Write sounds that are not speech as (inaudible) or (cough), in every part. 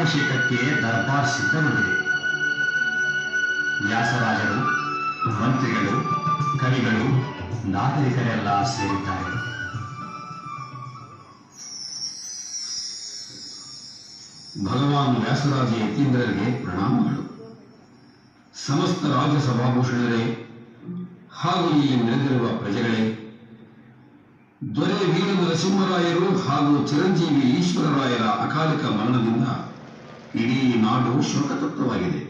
ಪಟ್ಟಾಭಿಷೇಕಕ್ಕೆ ದರ್ಬಾರ್ ಸಿದ್ಧಗೊಂಡಿದೆ. ವ್ಯಾಸರಾಜರು, ಮಂತ್ರಿಗಳು, ಕವಿಗಳು, ನಾಗರಿಕರೆಲ್ಲ ಸೇರಿದ್ದಾರೆ. ಭಗವಾನ್ ವ್ಯಾಸರಾಜ ಯತೀಂದ್ರರಿಗೆ ಪ್ರಣಾಮಗಳು ಸಮಸ್ತ ರಾಜಸಭಾಭೂಷಣರೇ ಹಾಗೂ ಇಲ್ಲಿ ನೆರೆದಿರುವ ಪ್ರಜೆಗಳೇ, ದೊರೆ ವೀರ ನರಸಿಂಹರಾಯರು ಹಾಗೂ ಚಿರಂಜೀವಿ ಈಶ್ವರರಾಯರ ಅಕಾಲಿಕ ಮರಣದಿಂದ ಇಡೀ ನಾಡು ಶೋಕತಪ್ತವಾಗಿದೆ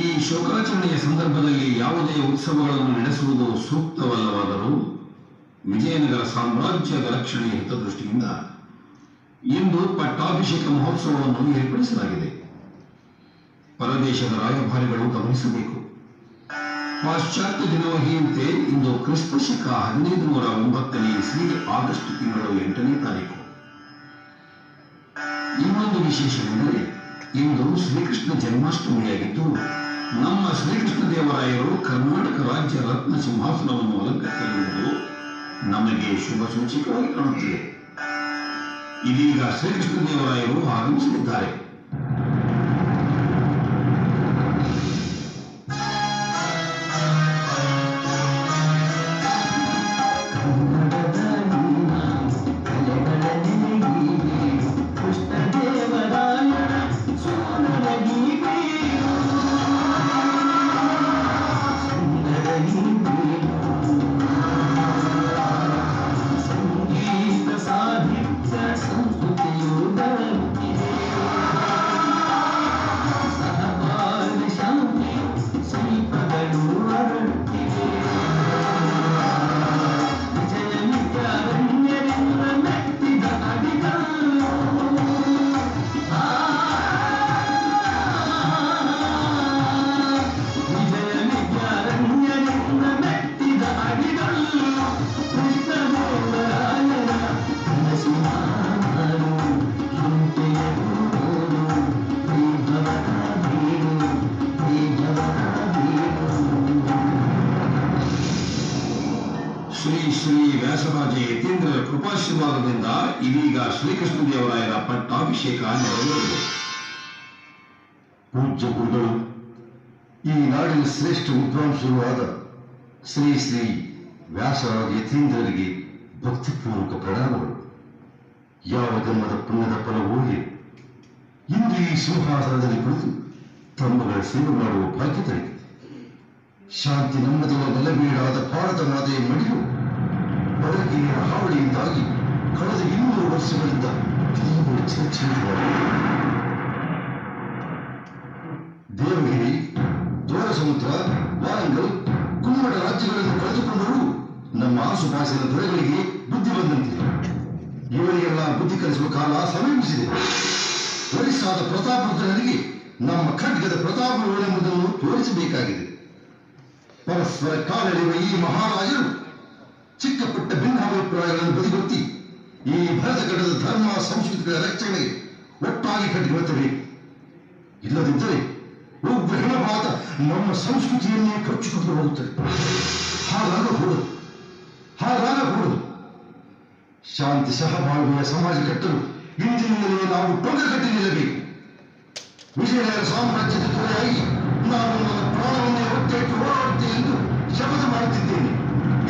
ಈ ಶೋಕಾಚರಣೆಯ ಸಂದರ್ಭದಲ್ಲಿ ಯಾವುದೇ ಉತ್ಸವಗಳನ್ನು ನಡೆಸುವುದು ಸೂಕ್ತವಲ್ಲವಾದರೂ ವಿಜಯನಗರ ಸಾಮ್ರಾಜ್ಯದ ರಕ್ಷಣೆಯ ಹಿತದೃಷ್ಟಿಯಿಂದ ಇಂದು ಪಟ್ಟಾಭಿಷೇಕ ಮಹೋತ್ಸವವನ್ನು ಏರ್ಪಡಿಸಲಾಗಿದೆ. ಪರದೇಶದ ರಾಯಭಾರಿಗಳು ಗಮನಿಸಬೇಕು. ಪಾಶ್ಚಾತ್ಯ ದಿನವಹಿಯಂತೆ ಇಂದು ಕ್ರಿಸ್ತ ಶಕ ಹದಿನೈದು ನೂರ ಒಂಬತ್ತನೇ ಇಸ್ವಿ ಆಗಸ್ಟ್ ತಿಂಗಳು ಎಂಟನೇ ತಾರೀಕು. ವಿಶೇಷವೆಂದರೆ, ಇಂದು ಶ್ರೀಕೃಷ್ಣ ಜನ್ಮಾಷ್ಟಮಿಯಾಗಿದ್ದು, ನಮ್ಮ ಶ್ರೀಕೃಷ್ಣ ದೇವರಾಯರು ಕರ್ನಾಟಕ ರಾಜ್ಯ ರತ್ನ ಸಿಂಹಾಸನವನ್ನು ಅಲಂಕರಿಸಿರುವುದು ನಮಗೆ ಶುಭ ಸೂಚಕವಾಗಿ ಕಾಣುತ್ತಿದೆ. ಇದೀಗ ಶ್ರೀಕೃಷ್ಣ ದೇವರಾಯರು ಆಗಮಿಸಲಿದ್ದಾರೆ. ಪಟ್ಟಾಭಿಷೇಕ ನೆರವೇರಿದೆ ಪೂಜ್ಯ ಗುರುಗಳು, ಈ ನಾಡಿನ ಶ್ರೇಷ್ಠ ವಿದ್ವಾಂಸರು ಆದ ಶ್ರೀ ಶ್ರೀ ವ್ಯಾಸರಾಜ ಯತೀಂದ್ರರಿಗೆ ಭಕ್ತಿಪೂರ್ವಕ ಪ್ರಣಾಮಗಳು. ಯಾವ ಜನ್ಮದ ಪುಣ್ಯದ ಫಲವೂ ಏನು ಇಂದು ಈ ಸಿಂಹಾಸನದಲ್ಲಿ ಕುಳಿತು ತಮ್ಮಗಳ ಸೇವೆ ಮಾಡುವ ಭಾಗ್ಯ ತಡೆದಿದೆ ಶಾಂತಿ ನೆಮ್ಮದಿಯ ನೆಲಬೇಡಾದ ಭಾರತ ಮಾತೆಯ ಮಡಿಯು ಬಡಗಿಯ ಹಾವಳಿಯಿಂದಾಗಿ ಕಳೆದ ಇನ್ನೂರು ವರ್ಷಗಳಿಂದ ದೇವಗಿರಿ, ದ್ವಾರಸಮುದ್ರ, ವಾರಂಗಲ್ ಕುಮ್ಮಟ ರಾಜ್ಯಗಳನ್ನು ಕಳೆದುಕೊಂಡರೂ ನಮ್ಮ ಆಸುಪಾಸಿನ ದೊರೆಗಳಿಗೆ ಬುದ್ಧಿ ಬಂದಂತೆ ಇವರಿಗೆಲ್ಲ ಬುದ್ಧಿ ಕಲಿಸುವ ಕಾಲ ಸಮೀಪಿಸಿದೆ ಒರಿಸ್ಸಾದ ಪ್ರತಾಪರುದ್ರನಿಗೆ ನಮ್ಮ ಖಡ್ಗದ ಪ್ರತಾಪವೆಂಬುದನ್ನು ತೋರಿಸಬೇಕಾಗಿದೆ. ಪರಸ್ಪರ ಕಾಲೆಳೆಯುವ ಈ ಮಹಾರಾಜರು ಚಿಕ್ಕ ಪುಟ್ಟ ಭಿನ್ನಾಭಿಪ್ರಾಯಗಳನ್ನು ಬದಿಗೊತ್ತಿ ಈ ಭರತಗಡದ ಧರ್ಮ, ಸಂಸ್ಕೃತಿಗಳ ರಕ್ಷಣೆಗೆ ಒಟ್ಟಾಗಿ ಕಟ್ಟಿಕೊಳ್ಳಬೇಕು ಇಲ್ಲದಿದ್ದರೆ ಉಗ್ರ ಹಿಮಪಾತ ನಮ್ಮ ಸಂಸ್ಕೃತಿಯನ್ನೇ ಕಚ್ಚಿಕೊಂಡು ಹೋಗುತ್ತದೆ. ಹಾಗಾಗಬಹುದು ಹಾಗಾಗಬಹುದು ಶಾಂತಿ ಸಹಬಾಳ್ವೆಯ ಸಮಾಜ ಕಟ್ಟಲು ಇಂದಿನಿಂದಲೇ ನಾವು ಟೊಂಗ ಕಟ್ಟಿ ನಿಲ್ಲಬೇಕು. ವಿಜಯನಗರ ಸಾಮ್ರಾಜ್ಯದ ದೊರೆಯಾಗಿ ನಾನು ನನ್ನ ಪ್ರಾಣವನ್ನೇ ಒತ್ತೆಟ್ಟು ಹೋರಾಡುತ್ತೆ ಎಂದು ಶಪಥ ಮಾಡುತ್ತಿದ್ದೇನೆ.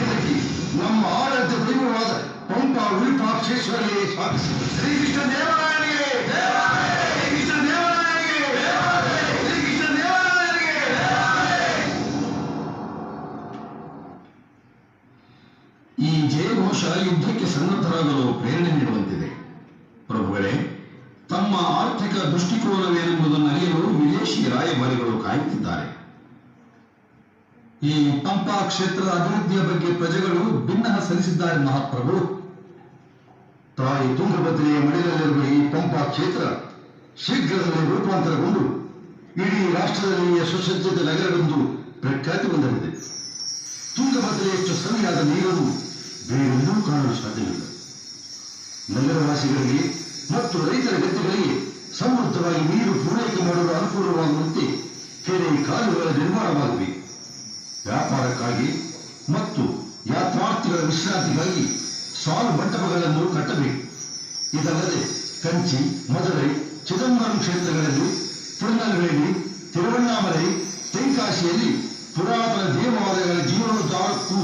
ಇದಕ್ಕೆ ನಮ್ಮ ಆಡಳಿತ ದೈವವಾದ ಪಂಪ ವಿರೂಪಾಕ್ಷೇಶ್ವರಿ ಸಾಧಿಸಿ ಶ್ರೀಕೃಷ್ಣ ದೇವರಾಯನಿಗೆ ಶ್ರೀಕೃಷ್ಣ ದೇವರಾಯನಿಗೆ ಶ್ರೀಕೃಷ್ಣ ದೇವರಾಯನಿಗೆ ಈ ಜಯಘೋಷ ಯುದ್ಧಕ್ಕೆ ಸನ್ನದ್ಧರಾಗಲು ಪ್ರೇರಣೆ ನೀಡುವಂತಿದೆ. ಪ್ರಭುಗಳೇ, ತಮ್ಮ ಆರ್ಥಿಕ ದೃಷ್ಟಿಕೋನವೇನೆಂಬುದನ್ನು ಅರಿಯಲು ವಿದೇಶಿ ರಾಯಭಾರಿಗಳು ಕಾಯುತ್ತಿದ್ದಾರೆ. ಈ ಪಂಪಾ ಕ್ಷೇತ್ರದ ಅಭಿವೃದ್ಧಿಯ ಬಗ್ಗೆ ಪ್ರಜೆಗಳು ಭಿನ್ನಹ ಸಲ್ಲಿಸಿದ್ದಾರೆ ಮಹಾಪ್ರಭು, ತಾಯಿ ತುಂಗಭದ್ರೆಯ ಮಡಿಲಲ್ಲಿರುವ ಈ ಪಂಪಾ ಕ್ಷೇತ್ರ ಶೀಘ್ರದಲ್ಲಿ ರೂಪಾಂತರಗೊಂಡು ಇಡೀ ರಾಷ್ಟ್ರದಲ್ಲಿಯೇ ಸುಸಜ್ಜಿತ ನಗರವೆಂದು ಪ್ರಖ್ಯಾತಿ ಹೊಂದಲಿದೆ. ತುಂಗಭದ್ರೆಯಷ್ಟು ಸರಿಯಾದ ನೀರನ್ನು ಬೇರೆಲ್ಲೂ ಕಾಣಲು ಸಾಧ್ಯವಿಲ್ಲ. ನಗರವಾಸಿಗಳಿಗೆ ಮತ್ತು ರೈತರ ಗದ್ದೆಗಳಿಗೆ ಸಮೃದ್ಧವಾಗಿ ನೀರು ಪೂರೈಕೆ ಮಾಡಲು ಅನುಕೂಲವಾಗುವಂತೆ ಕೆರೆ ಕಾಲುಗಳ ನಿರ್ಮಾಣವಾಗಬೇಕು ವ್ಯಾಪಾರಕ್ಕಾಗಿ ಮತ್ತು ಯಾತ್ರಾರ್ಥಿಗಳ ವಿಶ್ರಾಂತಿಗಾಗಿ ಸಾಲು ಮಂಟಪಗಳನ್ನು ಕಟ್ಟಬೇಕು. ಇದಲ್ಲದೆ ಕಂಚಿ, ಮದುರೈ, ಚಿದಂಬರಂ ಕ್ಷೇತ್ರಗಳಲ್ಲಿ ತಿರುನಲ್ವೇಲಿ ತಿರುವಣ್ಣಾಮಲೈ, ತೆಂಕಾಶಿಯಲ್ಲಿ ಪುರಾತನ ದೇವಾಲಯಗಳ ಜೀವನೋದ್ಧಾರಕ್ಕೂ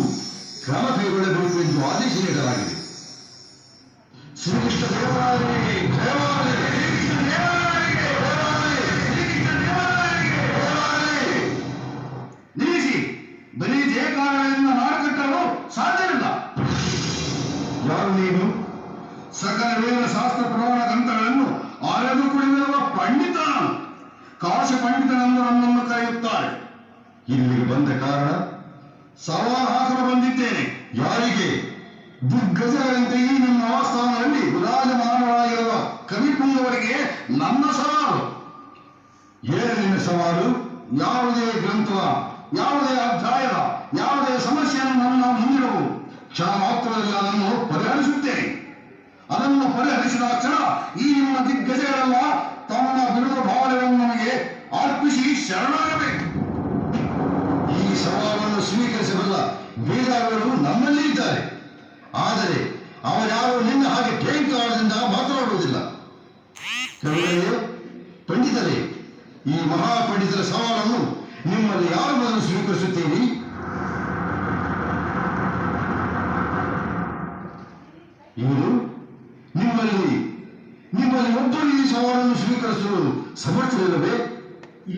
ಕ್ರಮ ಕೈಗೊಳ್ಳಬೇಕು ಎಂದು ಆದೇಶ ನೀಡಲಾಗಿದೆ. ಶ್ರೀಕೃಷ್ಣ ದೇವಾಲಯಕ್ಕೆ ಕಾರಣ ಸವಾಲು ಹಾಕಲು ಬಂದಿದ್ದೇನೆ ಯಾರಿಗೆ? ದಿಗ್ಗಜರಂತೆ ಈ ನಿಮ್ಮ ಆಸ್ಥಾನದಲ್ಲಿ ವಿರಾಜಮಾನರಾಗಿರುವ ಕವಿಪುಂಗವರಿಗೆ ನನ್ನ ಸವಾಲು. ಏನು ನಿನ್ನ ಸವಾಲು, ಯಾವುದೇ ಗ್ರಂಥ ಯಾವುದೇ ಅಧ್ಯಾಯದ ಯಾವುದೇ ಸಮಸ್ಯೆಯನ್ನು ನನ್ನ ಮುಂದಿಡವು. ಕ್ಷಣ ಮಾತ್ರದಲ್ಲಿ ಅದನ್ನು ಪರಿಹರಿಸುತ್ತೇನೆ. ಅದನ್ನು ಪರಿಹರಿಸಿದ ಕ್ಷಣ ಈ ನಿಮ್ಮ ದಿಗ್ಗಜಗಳೆಲ್ಲ ತಮ್ಮ ಬಿರುದು ಭಾವನೆಗಳನ್ನು ನಮಗೆ ಅರ್ಪಿಸಿ ಶರಣಾಗಬೇಕು. ಸ್ವೀಕರಿಸಬಲ್ಲ ಬೇರಾವರು ನಮ್ಮಲ್ಲಿ ಇದ್ದಾರೆ. ಆದರೆ ಅವರ್ಯಾರು ನಿನ್ನ ಹಾಗೆ ಟೇಂಕಾರದಿಂದ ಮಾತನಾಡುವುದಿಲ್ಲ. ಕವಿಗಳೇ, ಪಂಡಿತರೇ, ಈ ಮಹಾಪಂಡಿತರ ಸವಾಲನ್ನು ನಿಮ್ಮಲ್ಲಿ ಯಾರು ಮೊದಲು ಸ್ವೀಕರಿಸುತ್ತೀರಿ? ಇವರು ನಿಮ್ಮಲ್ಲಿ ನಿಮ್ಮಲ್ಲಿ ಒಬ್ಬರು ಈ ಸವಾಲನ್ನು ಸ್ವೀಕರಿಸಲು ಸಮರ್ಥರಿಲ್ಲವೇ?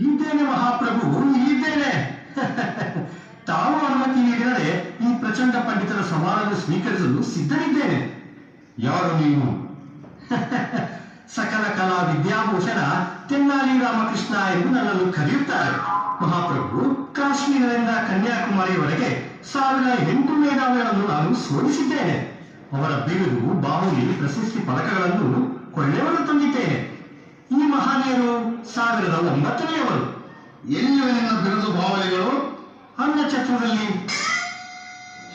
ಇದ್ದೇನೆ ಮಹಾಪ್ರಭು ಇದ್ದೇನೆ (laughs) ಅನುಮತಿ ನೀಡಿದರೆ ಈ ಪ್ರಚಂಡ ಪಂಡಿತರ ಸವಾಲನ್ನು ಸ್ವೀಕರಿಸಲು ಸಿದ್ಧನಿದ್ದೇನೆ ಯಾರು ನೀನು (laughs) ಸಕಲ ಕಲಾ ವಿದ್ಯಾಭೂಷಣ ತೆನ್ನಾಲಿ ರಾಮಕೃಷ್ಣ ಎಂದು ನನ್ನನ್ನು ಕರೆಯುತ್ತಾರೆ. ಮಹಾಪ್ರಭು, ಕಾಶ್ಮೀರದಿಂದ ಕನ್ಯಾಕುಮಾರಿಯವರೆಗೆ ಸಾವಿರ ಎಂಟು ಮೇಧಾವಿಗಳನ್ನು ನಾನು ಸೋಲಿಸಿದ್ದೇನೆ. ಅವರ ಬಿರುದು, ಬಾಹುಲಿ, ಪ್ರಶಸ್ತಿ ಪದಕಗಳನ್ನು ಕೊಳ್ಳೆವರು ತಂದಿದ್ದೇನೆ. ಈ ಮಹಾನೀಯರು ಸಾವಿರದ ಒಂಬತ್ತನೆಯವರು. ಎಲ್ಲಿವೆ ನಿನ್ನ ಬಿರುದು ಭಾವನೆಗಳು ಅನ್ನ ಚಕ್ರದಲ್ಲಿ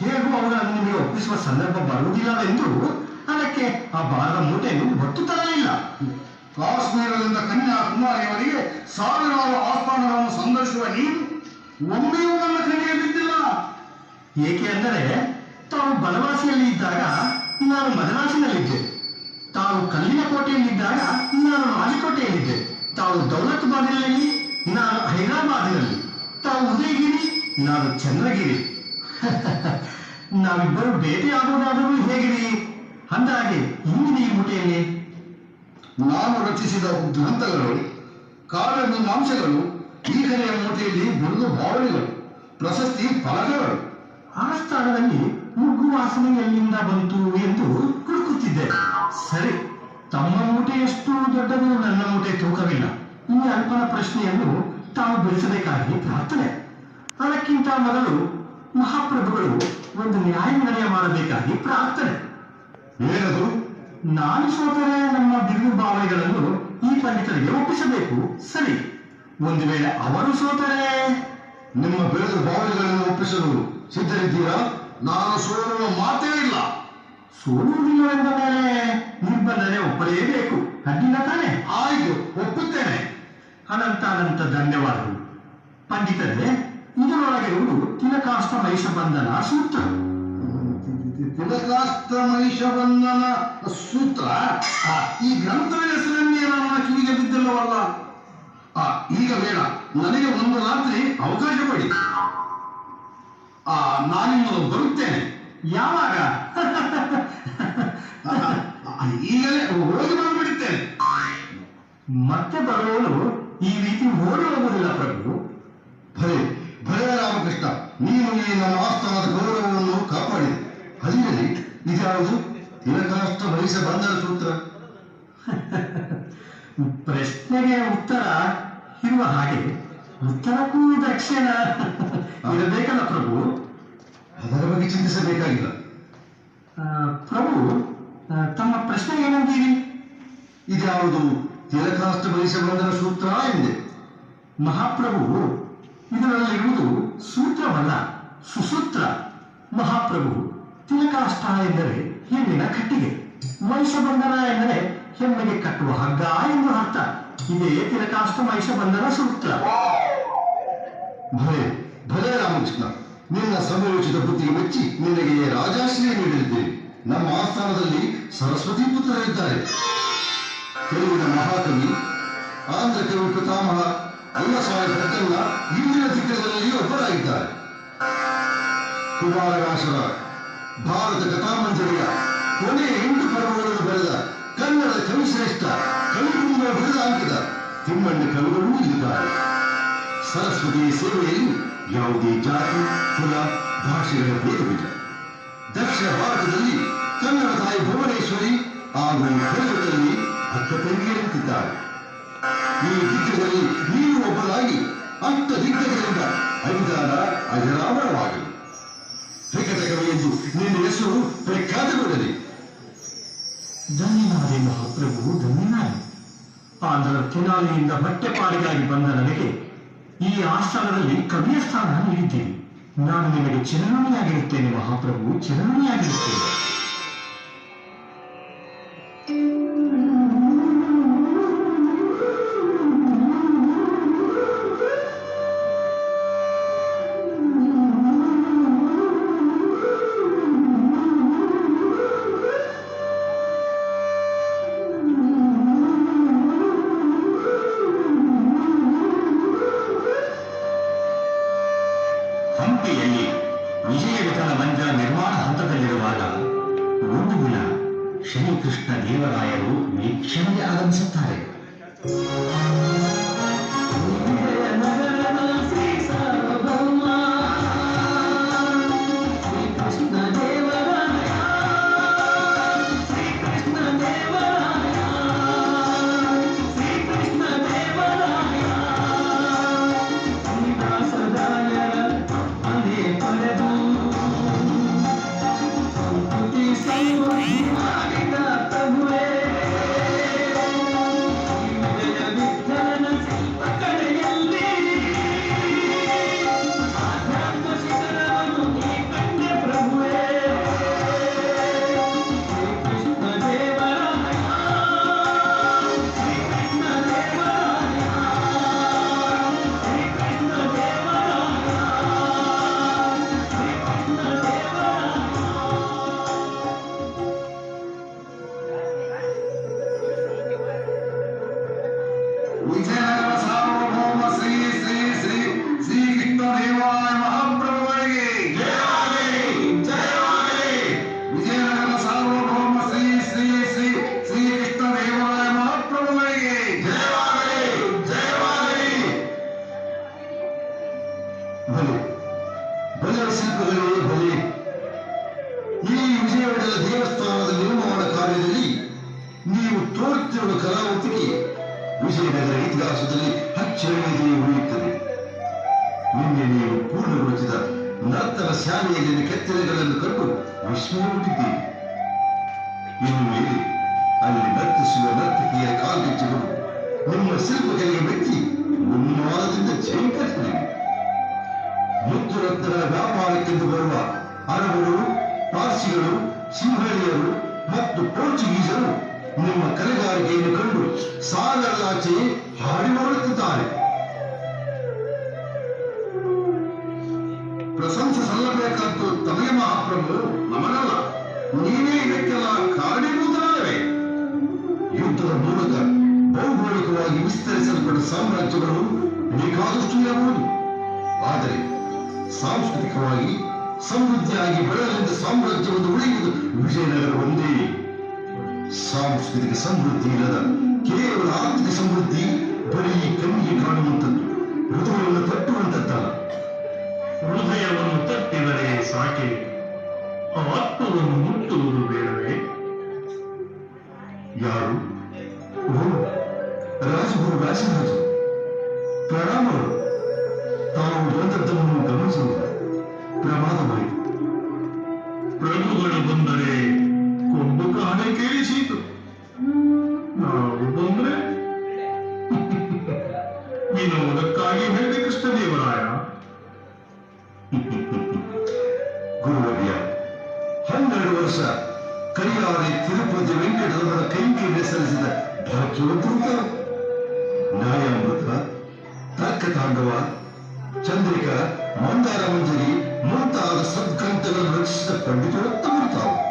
ಹೇಗೂ ಅವರನ್ನು ನಿಮಗೆ ಒಪ್ಪಿಸುವ ಸಂದರ್ಭ ಬರುವುದಿಲ್ಲವೆಂದು ಅದಕ್ಕೆ ಆ ಬಾಲದ ಮೂಟೆಯನ್ನು ಹೊತ್ತು ತರಲಿಲ್ಲ. ಕಾಶ್ಮೀರದಿಂದ ಕನ್ಯಾಕುಮಾರಿಯವರಿಗೆ ಸಾವಿರಾರು ಆಸ್ಥಾನಗಳನ್ನು ಸಂದರ್ಶಿಸುವ ನೀನು ಒಮ್ಮೆಯೂ ನನ್ನ ಕಣ್ಣಿಗೆ ಬಿದ್ದಿಲ್ಲ. ಏಕೆ ಅಂದರೆ, ತಾವು ಬನವಾಸಿಯಲ್ಲಿ ಇದ್ದಾಗ ನಾನು ಮದರಾಸಿನಲ್ಲಿದ್ದೆ. ತಾವು ಕಲ್ಲಿನ ಕೋಟೆಯಲ್ಲಿದ್ದಾಗ ನಾನು ರಾಜಕೋಟೆಯಲ್ಲಿದ್ದೆ. ತಾವು ದೌಲತ್ ಬಾದಿನಲ್ಲಿ ನಾನು ಹೈದರಾಬಾದಿನಲ್ಲಿ. ತಾವು ಉದಯಗಿರಿ ನಾನು ಚಂದ್ರಗಿರಿ (laughs) ನಾವಿಬ್ಬರು ಭೇಟಿಯಾಗುವುದಾದರೂ ಹೇಗಿರಿ? ಅಂದಾಗೆ ಇಂದಿನ ಈ ಮುಟೆಯಲ್ಲಿ? ನಾನು ರಚಿಸಿದ ಗ್ರಂಥಗಳು ಕಾವ್ಯ ಮೀಮಾಂಸೆಗಳು ಈ ಕಡೆಯ ಮೂಟೆಯಲ್ಲಿ ಬಿರುದು ಭಾವನೆಗಳು ಪ್ರಶಸ್ತಿ ಫಲಕಗಳು. ಆ ಸ್ಥಾನದಲ್ಲಿ ಮುಗ್ಗು ವಾಸನೆ ಎಲ್ಲಿಂದ ಬಂತು ಎಂದು ಹುಡುಕುತ್ತಿದ್ದೆ. ಸರಿ ತಮ್ಮ ಮೂಟೆಯಷ್ಟು ದೊಡ್ಡದು ನನ್ನ ಮೂಟೆ ತೂಕವಿಲ್ಲ. ಈ ಅಲ್ಪನ ಪ್ರಶ್ನೆಯನ್ನು ತಾವು ಬಿಡಿಸಬೇಕಾಗಿ ಪ್ರಾರ್ಥನೆ. ಅದಕ್ಕಿಂತ ಮೊದಲು ಮಹಾಪ್ರಭುಗಳು ಒಂದು ನ್ಯಾಯ ನಿರ್ಣಯ ಮಾಡಬೇಕಾಗಿ ಪ್ರಾರ್ಥನೆ. ಏನದು? ನಾನು ಸೋತರೆ ನಮ್ಮ ಬಿರುದು ಭಾವನೆಗಳನ್ನು ಈ ಪಂಡಿತರಿಗೆ ಒಪ್ಪಿಸಬೇಕು. ಸರಿ. ಒಂದು ವೇಳೆ ಅವರು ಸೋತರೆ? ನಿಮ್ಮ ಬೆಳೆದ ಭಾವನೆಗಳನ್ನು ಒಪ್ಪಿಸಲು ಸಿದ್ಧರಿದ್ದೀರಾ? ನಾನು ಸೋಲುವ ಮಾತೇ ಇಲ್ಲ. ಸೋಲುವುದಿಲ್ಲವೆಂದ ಮೇಲೆ ನಿರ್ಬಂಧನೆ ಒಪ್ಪಲೇಬೇಕು. ಅಡ್ಡಿಲ್ಲ ತಾನೆ? ಆಯ್ತು ಒಪ್ಪುತ್ತೇನೆ. ಅನಂತ ಅನಂತ ಧನ್ಯವಾದಗಳು. ಪಂಡಿತರೇ ಇದರೊಳಗಿರುವುದು ತಿಲಕಾಷ್ಟ ಮಹಿಷ ಬಂಧನ ಸೂತ್ರ. ತಿಲಕಾಸ್ತ್ರ ಮಹಿಷಬಂಧನ ಸೂತ್ರ? ಆ, ಈ ಗ್ರಂಥದ ಹೆಸರನ್ನೇ ನನ್ನ ಕಿವಿಗೆ ಬಿದ್ದಿಲ್ಲವಲ್ಲ? ಆ, ಈಗ ಬೇಡ. ನನಗೆ ಒಂದು ರಾತ್ರಿ ಅವಕಾಶ ಕೊಡಿ. ಆ, ನಾನಿಮ್ಮನ್ನು ಬರುತ್ತೇನೆ. ಯಾವಾಗ? (laughs) ಈಗಲೇ ಹೋಗಿ ಬಂದ್ಬಿಡುತ್ತೇನೆ. ಮತ್ತೆ ಬರಲು ಈ ರೀತಿ ಓಡಿ ಹೋಗುವುದಿಲ್ಲ ಪ್ರಭು. ಭಲೆ ರಾಮಕೃಷ್ಣ ನೀನು ಈ ನನ್ನ ಆಸ್ಥಾನದ ಗೌರವವನ್ನು ಕಾಪಾಡಿದೆ ಅದಿರಲಿ ಇದ್ಯಾವುದು ತಿಲಕಾಷ್ಟ ಭವಿಷ್ಯ ಬಂಧನ ಸೂತ್ರ. (laughs) ಪ್ರಶ್ನೆಗೆ ಉತ್ತರ ಇರುವ ಹಾಗೆ ಉತ್ತರಕ್ಕೂ ದಕ್ಷಿಣ (laughs) ಇರಬೇಕಲ್ಲ ಪ್ರಭು? ಅದರ ಬಗ್ಗೆ ಚಿಂತಿಸಬೇಕಾಗಿಲ್ಲ. ಪ್ರಭು ತಮ್ಮ ಪ್ರಶ್ನೆ ಏನಂತೀರಿ? ಇದ್ಯಾವುದು? ತಿಲಕಾಷ್ಟ ಬಯಸ ಬಂಧನ ಸೂತ್ರ ಎಂದೆ. ಮಹಾಪ್ರಭು ಇದರಲ್ಲಿರುವುದು ಸೂತ್ರವಲ್ಲ, ಸುಸೂತ್ರ, ಮಹಾಪ್ರಭು. ತಿಲಕಾಷ್ಟ ಎಂದರೆ ಹೆಣ್ಣಿನ ಕಟ್ಟಿಗೆ. ಮಹಿಷಬಂಧನ ಎಂದರೆ ಹೆಮ್ಮೆಗೆ ಕಟ್ಟುವ ಹಗ್ಗ ಎಂದು ಅರ್ಥ. ಇದೇ ತಿಲಕಾಷ್ಟ ಮಹಿಷಬಂಧನ ಸೂತ್ರ. ಭಲೆ ಭಲೆ ರಾಮಕೃಷ್ಣ. ನಿನ್ನ ಸಮಯೋಚಿತ ಬುದ್ಧಿಗೆ ಮೆಚ್ಚಿ ನಿನಗೆ ರಾಜಾಶ್ರಯ ನೀಡಲಿದ್ದೇವೆ ನಮ್ಮ ಆಸ್ಥಾನದಲ್ಲಿ ಸರಸ್ವತಿ ಪುತ್ರರಿದ್ದಾರೆ. ತೆಲುಗಿನ ಮಹಾಕವಿ ಆಂಧ್ರ ಕವಿ ಪಿತಾಮಹ ಅಲ್ಲಸ್ವಾಮಿ ಭಟ್ಟನ್ನ ಇಂದಿನ ಚಿತ್ರದಲ್ಲಿಯೂ ಒಬ್ಬರಾಗಿದ್ದಾರೆ ಕುಮಾರವ್ಯಾಸರ ಭಾರತ ಕಥಾಮಂಜರಿಯ ಕೊನೆಯ ಎಂಟು ಪರ್ವಗಳನ್ನು ಬರೆದ ಕನ್ನಡದ ಕವಿಶ್ರೇಷ್ಠ ಕವಿಗುಂಬ ಬಿರುದಾಂಕಿತ ತಿಮ್ಮಣ್ಣ ಕವಿಗಳೂ ಇದ್ದಾರೆ ಸರಸ್ವತಿ ಸೇವೆಯಲ್ಲಿ ಯಾವುದೇ ಜಾತಿ, ಕುಲ ಭಾಷೆಗಳ ಭೇದವಿಲ್ಲ. ದಕ್ಷಿಣ ಭಾರತದಲ್ಲಿ ಕನ್ನಡ ತಾಯಿ ಭುವನೇಶ್ವರಿ ಹಾಗೂ ಕನ್ನಡದಲ್ಲಿ ಅಕ್ಕ ತಂಗಿಯರಂತಿದ್ದಾರೆ ಈ ದಿಗ್ಗಜರಲ್ಲಿ ನೀವು ಒಬ್ಬರಾಗಿ ಅಷ್ಟ ದಿಗ್ಗಜರಿಂದ ಅಭಿದಾನ ಅಜರಾಮರವಾಗಲಿ ವಿಕಟ ಕವಿ ಎಂದು ನಿನ್ನ ಹೆಸರು ಪ್ರಖ್ಯಾತಗೊಳ್ಳಲಿ ಧನ್ಯನಾದೆ ಮಹಾಪ್ರಭು, ಧನ್ಯನಾದೆ. ಆಂಧ್ರ ತೆನಾಲಿಯಿಂದ ಬಟ್ಟೆಪಾಡಿಗಾಗಿ ಬಂದ ನನಗೆ ಈ ಆಸ್ಥಾನದಲ್ಲಿ ಕವಿಯ ಸ್ಥಾನ ನೀಡಿದ್ದೀರಿ. ನಾನು ನಿಮಗೆ ಚಿರಋಣಿಯಾಗಿರುತ್ತೇನೆ ಮಹಾಪ್ರಭು ಚಿರಋಣಿಯಾಗಿರುತ್ತೇನೆ ಶ್ರೀಕೃಷ್ಣ ದೇವರಾಯರು ವೀಕ್ಷಣೆಗೆ ಆಗಮಿಸುತ್ತಾರೆ. ವಿಜಯನಗರ ಇತಿಹಾಸದಲ್ಲಿ ಹಚ್ಚಿರುವುದೇ ಉಳಿಯುತ್ತದೆ. ನಿನ್ನೆ ನೀವು ಪೂರ್ಣಗೊಳಿಸಿದ ನರ್ತನ ಶಾಲೆಯಲ್ಲಿನ ಕೆತ್ತನೆಗಳನ್ನು ಕಂಡು ವಿಸ್ಮಯಗೊಂಡಿದ್ದೀರಿ. ಇನ್ನು ಮೇಲೆ ಅಲ್ಲಿ ನರ್ತಿಸುವ ನರ್ತಕಿಯ ಕಾಲ್ಗೆಜ್ಜೆಗಳು ನಿಮ್ಮ ಶಿಲ್ಪಗಳಿಗೆ ಮೆಚ್ಚಿ ಉನ್ಮಾದದಿಂದ ಜೈಕರಿಸಿದೆ ಮುತ್ತು ರತ್ನಗಳ ವ್ಯಾಪಾರಕ್ಕೆಂದು ಬರುವ ಅರಬರು, ಪಾರ್ಸಿಗಳು, ಸಿಂಹಳಿಯರು ಮತ್ತು ಪೋರ್ಚುಗೀಸರು ನಿಮ್ಮ ಕಲೆಗಾರಿಕೆಯನ್ನು ಕಂಡು ಸಾಗರದಾಚೆ ಹಾಡಿ ಮರಳುತ್ತಿದ್ದಾರೆ ಪ್ರಶಂಸೆ ಸಲ್ಲಬೇಕಾದ್ದು ತಮಗೆ ಮಹಾಪ್ರಭು, ನಮಗಲ್ಲ, ನೀವೇ ಇದಕ್ಕೆಲ್ಲ ಕಾರಣೀಭೂತರಾದರೆ. ಯುದ್ಧದ ಮೂಲಕ ಭೌಗೋಳಿಕವಾಗಿ ವಿಸ್ತರಿಸಲ್ಪಟ್ಟ ಸಾಮ್ರಾಜ್ಯಗಳು ಬೇಕಾದಷ್ಟು ಇರಬಹುದು. ಆದರೆ ಸಾಂಸ್ಕೃತಿಕವಾಗಿ ಸಮೃದ್ಧಿಯಾಗಿ ಬೆಳೆಯಲಿದ್ದ ಸಾಮ್ರಾಜ್ಯವನ್ನು ಉಳಿಯುವುದು ವಿಜಯನಗರ ಒಂದೇ. ಸಾಂಸ್ಕೃತಿಕ ಸಮೃದ್ಧಿ ಇಲ್ಲದ ಕೇವಲ ಆರ್ಥಿಕ ಸಮೃದ್ಧಿ, ಬರೀ ಕಣ್ಣಿಗೆ ಕಾಣುವಂಥದ್ದು, ಹೃದಯವನ್ನು ತಟ್ಟುವಂಥದ್ದಲ್ಲ. ಹೃದಯವನ್ನು ತಟ್ಟಿದರೆ ಸಾಕೆ, ಆತ್ಮವನ್ನು ಮುಟ್ಟುವುದು ಬೇಡವೇ? ಯಾರು? ರಾಜಗುರು ವ್ಯಾಸರಾಜ ಪ್ರಣಾಮರು ತಾವು ಬಂದದ್ದನ್ನು ಗಮನಿಸುವುದಿಲ್ಲ. ಪ್ರಮಾದವಾಯಿತು ಪ್ರಭುಗಳು ಬಂದರೆ ಕೊಂದು ಕಾಣೆ ಕೇಳಿಸೀತು. ನಾವು ಬಂದ್ರೆ? ವಿನೋದಕ್ಕಾಗಿ ಹೇಳಿದೆ ಕೃಷ್ಣದೇವರಾಯ. ಗುರುವರ್ಯ ಹನ್ನೆರಡು ವರ್ಷ ಕೈಯಾರೆ ತಿರುಪತಿ ವೆಂಕಟರಮಣ ಕೈಂಕರ್ಯ ಸಲ್ಲಿಸಿದ ಭಾಗ್ಯವಂತ. ನ್ಯಾಯಾಮೃತ ತರ್ಕ ತಾಂಡವ ಚಂದ್ರಿಕ ಮಂದಾರ ಮಂಜರಿ ಮುಂತಾದ ಸದ್ಗ್ರಂಥಗಳನ್ನು ರಚಿಸಿದ ಪಂಡಿತರು ತಾವು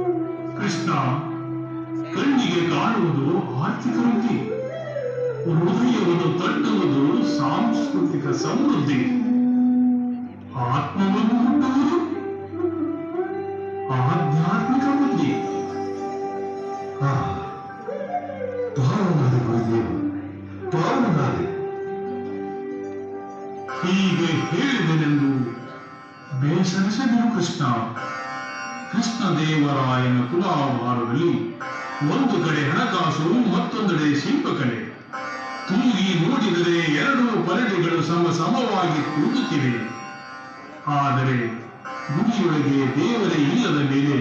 ಕೃಷ್ಣ ಕಣ್ಣಿಗೆ ಕಾಣುವುದು ಆರ್ಥಿಕ ವೃದ್ಧಿ ಹೃದಯವನ್ನು ತಟ್ಟುವುದು ಸಾಂಸ್ಕೃತಿಕ ಸಮೃದ್ಧಿ. ಆತ್ಮವನ್ನು ಮುಟ್ಟುವುದು ಆಧ್ಯಾತ್ಮಿಕ ಬುದ್ಧಿ ಆ, ಪಾವನಾದೆ ಗುರುದೇವ ಪಾವನಾದೆ ಹೀಗೆ ಹೇಳಿದನೆಂದು ಬೇಸರಿಸದಿರು ಕೃಷ್ಣ. ಕೃಷ್ಣ ದೇವರಾಯನ ಕುಲಾವಾರದಲ್ಲಿ ಒಂದು ಕಡೆ ಹಣಕಾಸು, ಮತ್ತೊಂದೆಡೆ ಶಿಲ್ಪಕಲೆ. ತೂಗಿ ನೋಡಿದರೆ ಎರಡೂ ಪರಡೆಗಳು ಸಮ ಸಮವಾಗಿ ಕೂಗುತ್ತಿವೆ ಆದರೆ ಗುಡಿಯೊಳಗೆ ದೇವರೇ ಇಲ್ಲದ ಮೇಲೆ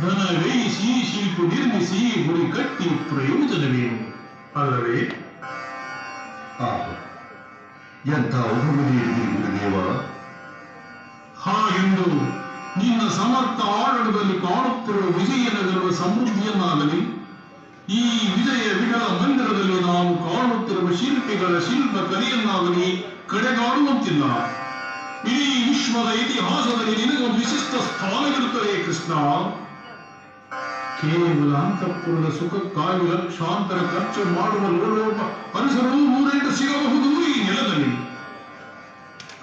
ಧನ ವ್ಯಯಿಸಿ ಶಿಲ್ಪ ನಿರ್ಮಿಸಿ, ಗುಡಿ ಕಟ್ಟಿ ಪ್ರಯೋಜನವೇನು? ಅಲ್ಲವೇ? ಎಂಥ ದೇವ ಹಾಗೆಂದು ನಿನ್ನ ಸಮರ್ಥ ಆಡಳಿತದಲ್ಲಿ ಕಾಣುತ್ತಿರುವ ವಿಜಯನಗರದ ಸಮೃದ್ಧಿಯನ್ನಾಗಲಿ, ಈ ವಿಜಯ ವಿಠಲ ಮಂದಿರದಲ್ಲಿ ನಾವು ಕಾಣುತ್ತಿರುವ ಶಿಲ್ಪಿಗಳ ಶಿಲ್ಪ ಕಲೆಯನ್ನಾಗಲಿ ಕಡೆಗಾಡುವಂತಿಲ್ಲ ಇಡೀ ವಿಶ್ವದ ಇತಿಹಾಸದಲ್ಲಿ ನಿನಗೊಂದು ವಿಶಿಷ್ಟ ಸ್ಥಾನವಿರುತ್ತದೆ ಕೃಷ್ಣ. ಕೇವಲ ಅಂತಃಪುರದ ಸುಖಕ್ಕಾಗಿ ಲಕ್ಷಾಂತರ ಖರ್ಚು ಮಾಡುವ ಲೋಲೋಪ ಪರಿಸರವೂ ನೂರೆಂಟು ಸಿಗಬಹುದು ಈ ನೆಲದಲ್ಲಿ.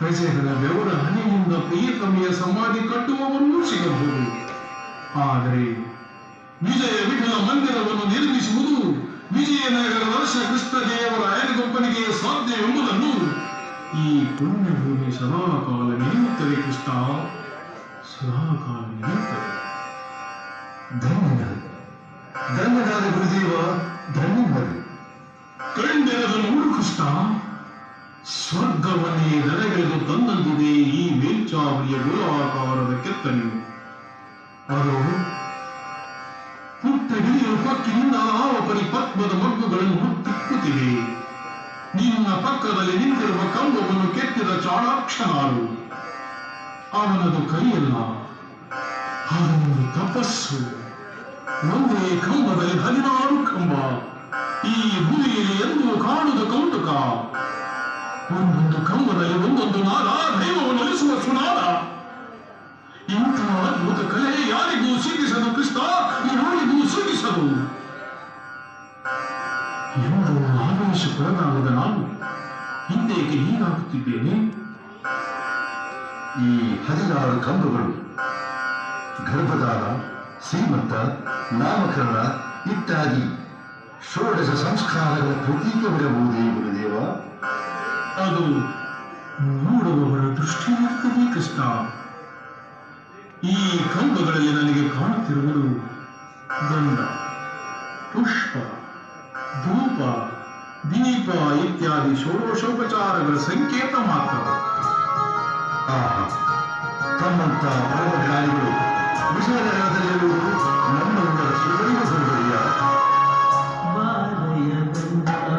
ಪ್ರಜೆಗಳ ಬೆವರ ಹಣೆಯಿಂದ ಪ್ರಿಯತಮೆಯ ಸಮಾಧಿ ಕಟ್ಟುವವರೂ ಸಿಗಬಹುದು. ಆದರೆ ವಿಜಯ ವಿಠಲ ಮಂದಿರವನ್ನು ನಿರ್ಮಿಸುವುದು ವಿಜಯನಗರ ವರ್ಷ ಕೃಷ್ಣ ದೇವರಾಯನಗೊಬ್ಬನಿಗೆ ಸಾಧ್ಯ ಎಂಬುದನ್ನು ಈ ಪುಣ್ಯಭೂಮಿ ಸದಾಕಾಲ ನೆನೆಯುತ್ತದೆ ಕೃಷ್ಣ ಸದಾಕಾಲ ನೆನೆಯುತ್ತದೆ ಧನ್ಯವಾದ ಧನ್ಯನಾದ ಗುರುದೇವ ಧನ್ಯವಾದ ಕಣ್ಣೆರದನ್ನು ಕೃಷ್ಣ. ಸ್ವರ್ಗವನ್ನೇ ಹೃದಯಗಳಿಗೆ ತಂದಂತಿದೆ ಈ ಮೇಲ್ಚಾವಣಿಯ ಗೋಲಾಕಾರದ ಕೆತ್ತನೆ. ಅದು ಪುಟ್ಟ ಹಿಡಿಯ ಪಕ್ಕಿನಿಂದ ಆವ ಪರಿಪತ್ಮದ ಮಗ್ಗುಗಳನ್ನು ತಿಕ್ಕುತ್ತಿವೆ ನಿನ್ನ ಪಕ್ಕದಲ್ಲಿ ನಿಂತಿರುವ ಕಂಬವನ್ನು ಕೆತ್ತಿದ ಚಾಣಾಕ್ಷನಾರು ಅವನದು ಕೈಯಲ್ಲ ಅದೊಂದು ತಪಸ್ಸು. ಒಂದೇ ಕಂಬದಲ್ಲಿ ಹದಿನಾರು ಕಂಬ. ಈ ಭೂಮಿಯಲ್ಲಿ ಎಂದು ಕಾಣದ ಕೌತುಕ. ಒಂದೊಂದು ಕಂಬದಲ್ಲಿ ಒಂದೊಂದು ನಾದ ದೈವವನ್ನು ಒಲಿಸುವ ಸುನಾದ. ಇಂತಹ ಅದ್ಭುತ ಕಲೆ ಯಾರಿಗೂ ಸಿಗಿಸದು ಕೃಷ್ಣ ಯಾರಿಗೂ ಸಿಗಿಸದು ಎಂದು ಆವೇಶಕ್ಕೊಳಗಾಗದ ನಾನು ಹಿಂದೇಕೆ ಹೀಗಾಗುತ್ತಿದ್ದೇನೆ? ಈ ಹದಿನಾರು ಕಂಬಗಳು ಗರ್ಭದಾನ ಶ್ರೀಮಂತ, ನಾಮಕರಣ ಇತ್ಯಾದಿ ಷೋಡಶ ಸಂಸ್ಕಾರಗಳ ಪ್ರತೀಕವಿರಬಹುದೇ ಗುರುದೇವ? ಅದು ನೋಡುವವರ ಮತ್ತು ಕೃಷ್ಣ. ಈ ಕಂಬಗಳಲ್ಲಿ ನನಗೆ ಕಾಣುತ್ತಿರುವುದು ದಂಡ ಪುಷ್ಪ ಧೂಪ ದೀಪ ಇತ್ಯಾದಿ ಷೋಡಶೋಪಚಾರಗಳ ಸಂಕೇತ ಮಾತ್ರ. ತಮ್ಮಂತ ಪರಮಜ್ಞಾನಿಗಳು ವಿಜಯನಗರದಲ್ಲಿರುವುದು ನಮ್ಮ ಊರ ಸುದೈವ ಸೌಂದರ್ಯ. ಬಾಲಯ ಬಂದ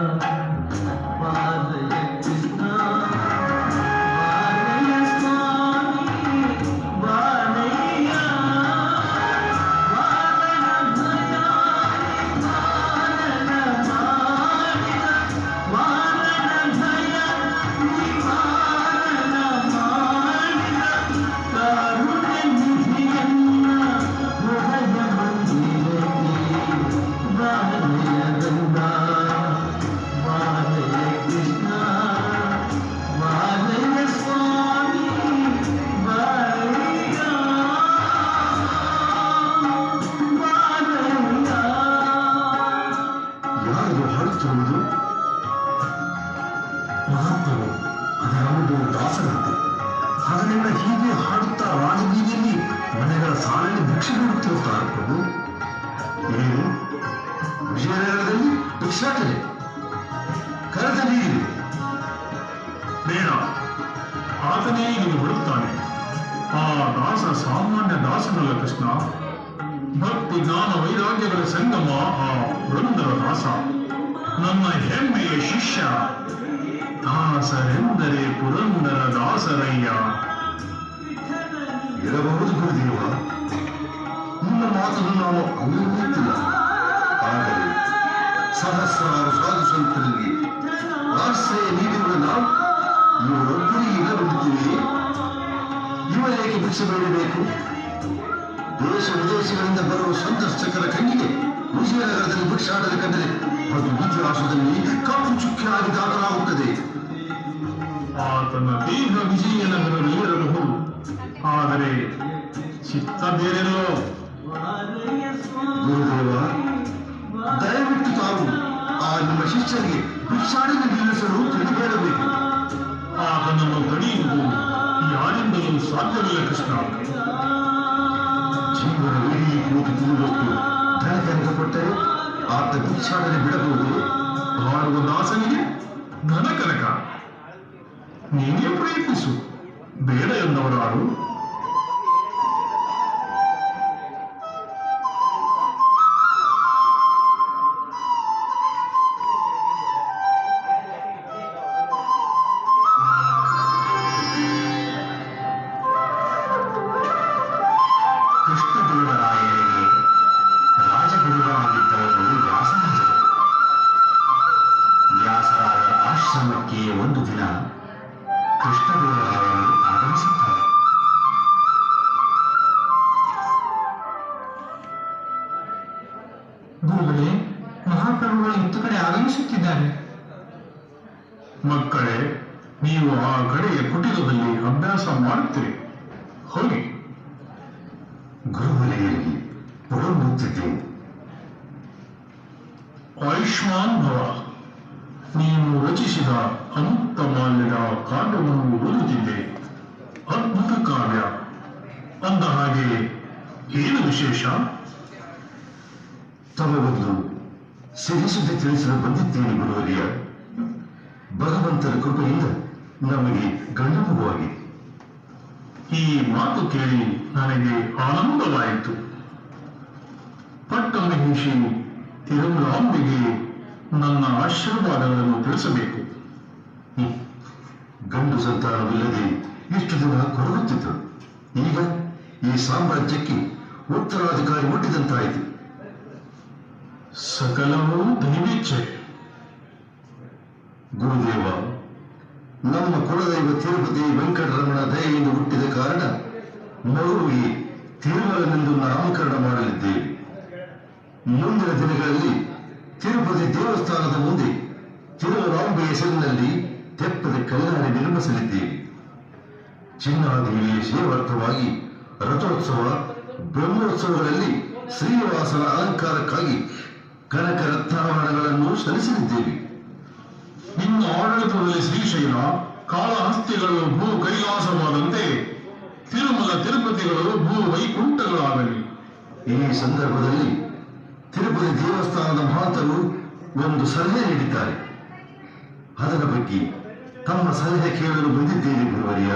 ಹೆಮ್ಮೆಯ ಶಿಷ್ಯ. ದಾಸರೆಂದರೆ ಪುರಂದರ ದಾಸರಯ್ಯ. ಇರಬಹುದು ಗುರುದೇವ. ನಿಮ್ಮ ಮಾತನ್ನು ನಾವು ಅವಿರುತ್ತಿಲ್ಲ ಆದರೆ ಸಹಸ್ರಾರು ಸಾಧು ಸಂತರಿಗೆ ಆಶ್ರಯ ನೀಡಿರುವ ನಾವು ಇವರೊಬ್ಬರಿಗೆ ಇಲ್ಲಬಿಡುತ್ತೀವಿ ಇವರೇಕೆ ಭಿಕ್ಷೆ ಬೇಡಬೇಕು. ದೇಶ ವಿದೇಶಗಳಿಂದ ಬರುವ ಸಂದರ್ಶಕರ ಕಣ್ಣಿಗೆ ವಿಜಯನಗರದಲ್ಲಿ ಭಿಕ್ಷಾಟನೆ ಕಂಡರೆ ಅದು ಇತಿಹಾಸದಲ್ಲಿ ಕಪ್ಪು ಚುಕ್ಕಿಯಾಗಿ ದಾಖಲಾಗುತ್ತದೆ ಆತನ ದೇಹ ವಿಜಯನಗರದಲ್ಲಿರಬಹುದು ಆದರೆ ಚಿತ್ತ ಬೇರೆಲ್ಲೋ ಗುರುದೇವ ದಯವಿಟ್ಟು ತಾವು ಆ ನಿಮ್ಮ ಶಿಷ್ಯರಿಗೆ ಭಿಕ್ಷಾಟನೆ ನಿಲ್ಲಿಸಲು ತಿಳಿಬೇಡಬೇಕು ಆತನನ್ನು ತಡೆಯುವುದು ಯಾರಿಂದಲೂ ಸಾಧ್ಯವಿಲ್ಲ ಕೃಷ್ಣ ಜೀವನ ಇಡೀ ಕೂತು ತಿರುಗಷ್ಟು ಧನಕನಿಗೆ ಕೊಟ್ಟರೆ ಆತ ಭಿಕ್ಷಾಟನೆ ಬಿಡಬಹುದು ಮಾಡುವ ದಾಸನಿಗೆ ಧನ ಕನಕ ನೀನೇ ಪ್ರಯತ್ನಿಸು ಬೇಡ ಎಂದವರಾರು ಗುರುಗಳೇ ಮಹಾಪ್ರಭುಗಳು ಇತ್ತು ಕಡೆ ಆಗಮಿಸುತ್ತಿದ್ದಾರೆ. ಮಕ್ಕಳೇ ನೀವು ಆ ಕಡೆಯ ಕುಟೀರದಲ್ಲಿ ಅಭ್ಯಾಸ ಮಾಡುತ್ತೀರಿ. ಹೋಗಿ. ಗುರುಮನೆಯಲ್ಲಿ ಆಯುಷ್ಮಾನ್ ಭವ. ವಿಶೇಷ? ತಮಗೊಂದು ಸಿರಿಸುದ್ದಿ ತಿಳಿಸಲು ಬಂದಿದ್ದೇನೆ, ಗುರುವರಿಯ. ಭಗವಂತನ ಕೃಪೆಯಿಂದ ನಮಗೆ ಗಂಡು ಮಗುವಾಗಿದೆ. ಈ ಮಾತು ಕೇಳಿ ನನಗೆ ಆನಂದವಾಯಿತು. ಪಟ್ಟಮಹಿಷಿ ತಿರುಮಲಾಂಬೆಗೆ ನನ್ನ ಆಶೀರ್ವಾದಗಳನ್ನು ತಿಳಿಸಬೇಕು. ಗಂಡು ಸಂತಾನವಿಲ್ಲದೆ ಇಷ್ಟು ದಿನ ಕೊರಗುತ್ತಿದ್ದರು ಈಗ ಈ ಸಾಮ್ರಾಜ್ಯಕ್ಕೆ ಉತ್ತರಾಧಿಕಾರಿ ಮುಟ್ಟಿದಂತಾಯಿತು. ಸಕಲವೂ ದೈವೇಚ್ಛೆ ಗುರುದೇವ, ನಮ್ಮ ಕುಲದೈವ ತಿರುಪತಿ ವೆಂಕಟರಮಣ ದಯೆಯಿಂದ ಹುಟ್ಟಿದ ಕಾರಣ ಮಗುವಿಗೆ ತಿರುಮಲನೆಂದು ನಾಮಕರಣ ಮಾಡಲಿದ್ದೇವೆ. ಮುಂದಿನ ದಿನಗಳಲ್ಲಿ ತಿರುಪತಿ ದೇವಸ್ಥಾನದ ಮುಂದೆ ತಿರುಮಲಾಂಬೆ ಹೆಸರಿನಲ್ಲಿ ತೆಪ್ಪದ ಕಲ್ಯಾಣ ನಿರ್ಮಿಸಲಿದ್ದೇವೆ. ಚಿನ್ನಾದೇವಿಯ ಸೇವಾರ್ಥವಾಗಿ ರಥೋತ್ಸವ ಬ್ರಹ್ಮೋತ್ಸವಗಳಲ್ಲಿ ಶ್ರೀನಿವಾಸನ ಅಲಂಕಾರಕ್ಕಾಗಿ ಕನಕ ರತ್ನಾಭರಣಗಳನ್ನು ಸಲ್ಲಿಸಲಿದ್ದೇವೆ. ನಿಮ್ಮ ಆಡಳಿತದಲ್ಲಿ ಶ್ರೀಶೈಲ, ಕಾಳಹಸ್ತಿಗಳು ಭೂ ಕೈಲಾಸವಾದಂತೆ ತಿರುಮಲ, ತಿರುಪತಿಗಳು ಭೂ ವೈಕುಂಠಗಳಾಗಲಿ ಈ ಸಂದರ್ಭದಲ್ಲಿ ತಿರುಪತಿ ದೇವಸ್ಥಾನದ ಮಹಂತರು ಒಂದು ಸಲಹೆ ನೀಡಿದ್ದಾರೆ. ಅದರ ಬಗ್ಗೆ ತಮ್ಮ ಸಲಹೆ ಕೇಳಲು ಬಂದಿದ್ದೇನೆ ಗುರುವರಿಯ.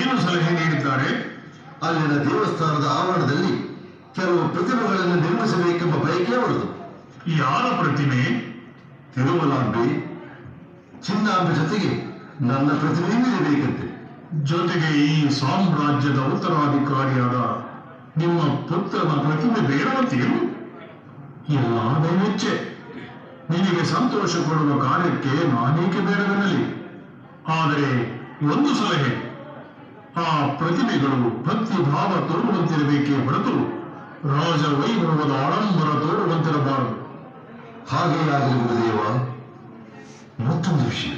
ಏನು ಸಲಹೆ ನೀಡಿದ್ದಾರೆ? ಅಲ್ಲಿನ ದೇವಸ್ಥಾನದ ಆವರಣದಲ್ಲಿ ಕೆಲವು ಪ್ರತಿಮೆಗಳನ್ನು ನಿರ್ಮಿಸಬೇಕೆಂಬ ಬಯಕೆ ಅವರದು. ಯಾರ ಪ್ರತಿಮೆ ತಿರುಮಲಾಂಬೆ ಚಿನ್ನಾಂಬೆ ಜೊತೆಗೆ ನನ್ನ ಪ್ರತಿಮೆಯೂ ಇರಬೇಕಂತೆ. ಜೊತೆಗೆ ಈ ಸಾಮ್ರಾಜ್ಯದ ಉತ್ತರಾಧಿಕಾರಿಯಾದ ನಿಮ್ಮ ಪುತ್ರನ ಪ್ರತಿಮೆ ಬೇಡವಂತೆಯೂ? ಎಲ್ಲ ನೈವೇಚ್ಛೆ ನಿನಗೆ ಸಂತೋಷ ಕೊಡುವ ಕಾರ್ಯಕ್ಕೆ ನಾನೇಕೆ ಬೇಡವೆನ್ನಲಿ. ಆದರೆ ಒಂದು ಸಲಹೆ. ಆ ಪ್ರತಿಮೆಗಳು ಭಕ್ತಿ ಭಾವ ತೋರುವಂತಿರಬೇಕೇ ಹೊರತು ರಾಜ ವೈಭವದ ಆಡಂಬರ ತೋರುವಂತಿರಬಾರದು. ಹಾಗೇ ಆಗಲಿ ಗುರುದೇವ ಮತ್ತೊಂದು ವಿಷಯ.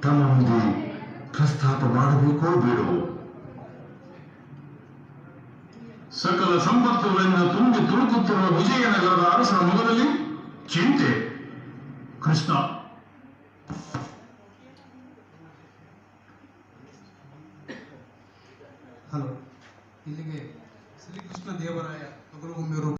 ತಮ್ಮ ಮುಂದೆ ಪ್ರಸ್ತಾಪ ಮಾಡಬೇಕೋ ಬೇಡವೋ? ಸಕಲ ಸಂಪತ್ತುಗಳಿಂದ ತುಂಬಿ ತುಳುಕುತ್ತಿರುವ ವಿಜಯನಗರದ ಅರಸರ ಮೊದಲಲ್ಲಿ ಚಿಂತೆ. ಕೃಷ್ಣ. ಹಲೋ. ಇಲ್ಲಿಗೆ ಶ್ರೀಕೃಷ್ಣ ದೇವರಾಯ ತೊಗಲುಗುಂಬೆ